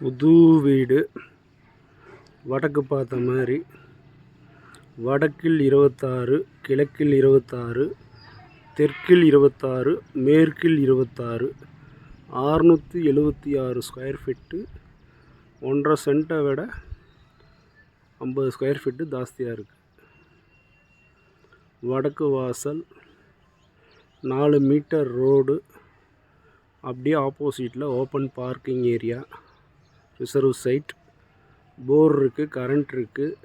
புது வீடு. வடக்கு பார்த்த மாதிரி. வடக்கில் இருபத்தாறு கிழக்கில் இருபத்தாறு தெற்கில் இருபத்தாறு மேற்கில் இருபத்தாறு. ஆறுநூற்றி எழுபத்தி ஆறு ஸ்கொயர் ஃபீட்டு ஒன்றரை சென்ட்டை விட ஐம்பது ஸ்கொயர் ஃபீட்டு ஜாஸ்தியாக இருக்குது வடக்கு வாசல் நாலு மீட்டர் ரோடு அப்படியே ஆப்போசிட்டில் open parking area reserve site. Bore இருக்குது கரண்ட் இருக்குது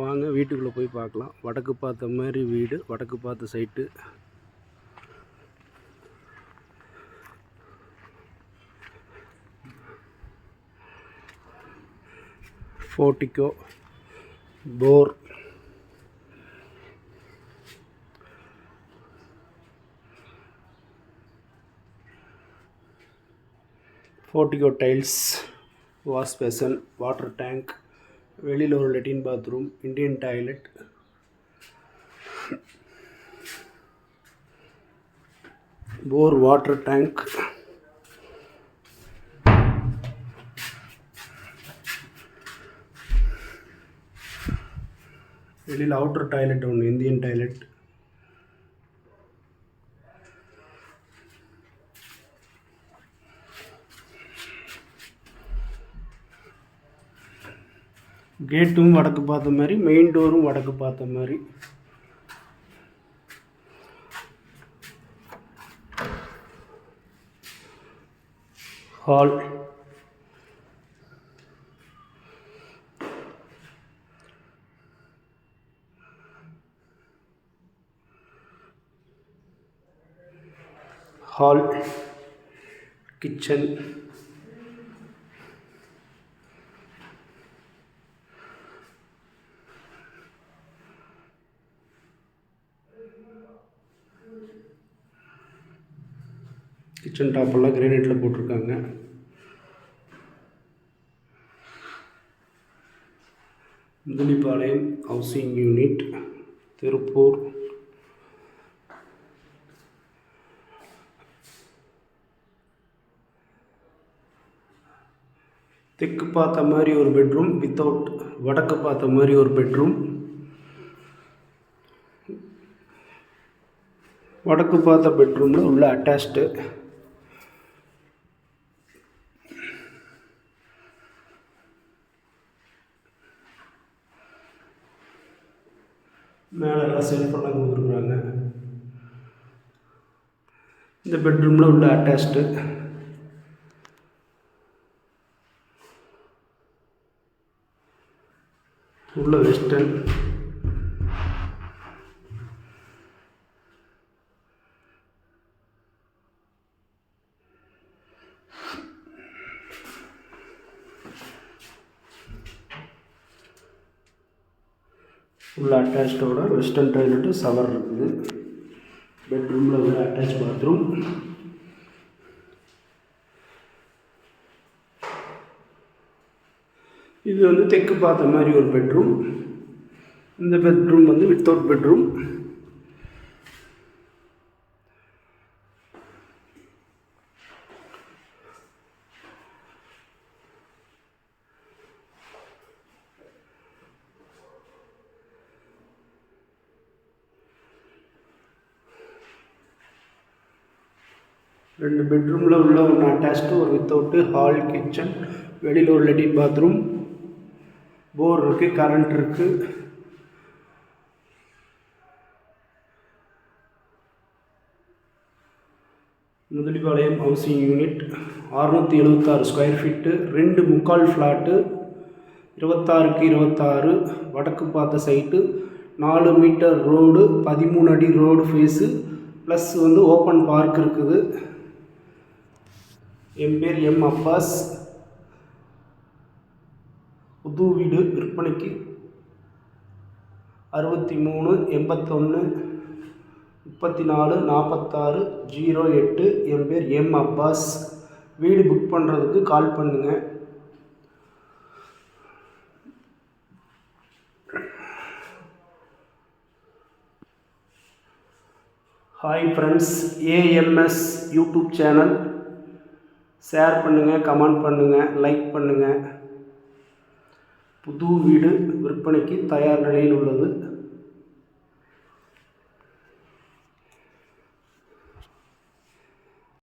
வாங்க வீட்டுக்குள்ளே போய் பார்க்கலாம். வடக்கு பார்த்த மாதிரி வீடு வடக்கு பார்த்த site. Portico bore. portico tiles wash basin water tank வெளியில் ஒரு லெட்டின் bathroom Indian toilet bore water tank வெளியில் அவுட்டர் டாய்லெட் ஒன்று இந்தியன் டாய்லெட் கேட்டும் வடக்கு பார்த்த மாதிரி மெயின் டோரும் வடக்கு பார்த்த மாதிரி. ஹால் ஹால் கிச்சன் கிச்சன் டாப்பெல்லாம் கிரானைட்டில் போட்டிருக்காங்க. Mudalipalayam housing unit Tiruppur. தெற்கு பார்த்த மாதிரி ஒரு பெட்ரூம் வித்தவுட் வடக்கு பார்த்த மாதிரி ஒரு பெட்ரூம் வடக்கு பார்த்த பெட்ரூமில் உள்ள அட்டாச்டு மேலே எல்லாம் செல்ஃபெல்லாம் கொடுத்துருக்குறாங்க. இந்த பெட்ரூமில் உள்ள அட்டாச்டு உள்ள வெஸ்டர்ன் உள்ள அட்டாச்சோட வெஸ்டர்ன் டாய்லெட்டு சவர் இருக்குது. பெட்ரூமில் ஒரு அட்டாச் பாத்ரூம் இது வந்து தெற்கு பார்த்த மாதிரி ஒரு பெட்ரூம் இந்த பெட்ரூம் வந்து வித்தவுட் பெட்ரூம் ரெண்டு பெட்ரூமில் உள்ள ஒன்று அட்டாச்டு ஒரு வித்தவுட்டு ஹால் கிச்சன் வெளியில் ஒரு லெட்டின் பாத்ரூம் போர் இருக்குது கரண்ட் இருக்குது முதலிபாளையம் ஹவுசிங் யூனிட் அறுநூற்றி எழுபத்தாறு ஸ்கொயர் ஃபீட்டு ரெண்டு முக்கால் ஃப்ளாட்டு இருபத்தாறுக்கு இருபத்தாறு வடக்கு பார்த்த சைட்டு நாலு மீட்டர் ரோடு பதிமூணு அடி ரோடு ஃபேஸு ப்ளஸ் வந்து ஓப்பன் பார்க் இருக்குது. என் பேர் எம். அப்பாஸ். புது வீடு விற்பனைக்கு அறுபத்தி மூணு எண்பத்தொன்று முப்பத்தி நாலு நாற்பத்தாறு ஜீரோ எட்டு. என் பேர் எம். அப்பாஸ். வீடு புக் பண்ணுறதுக்கு கால் பண்ணுங்கள் hi friends AMS YouTube channel share பண்ணுங்கள் கமெண்ட் பண்ணுங்கள் லைக் பண்ணுங்கள் புது வீடு விற்பனைக்கு தயார் நிலையில் உள்ளது.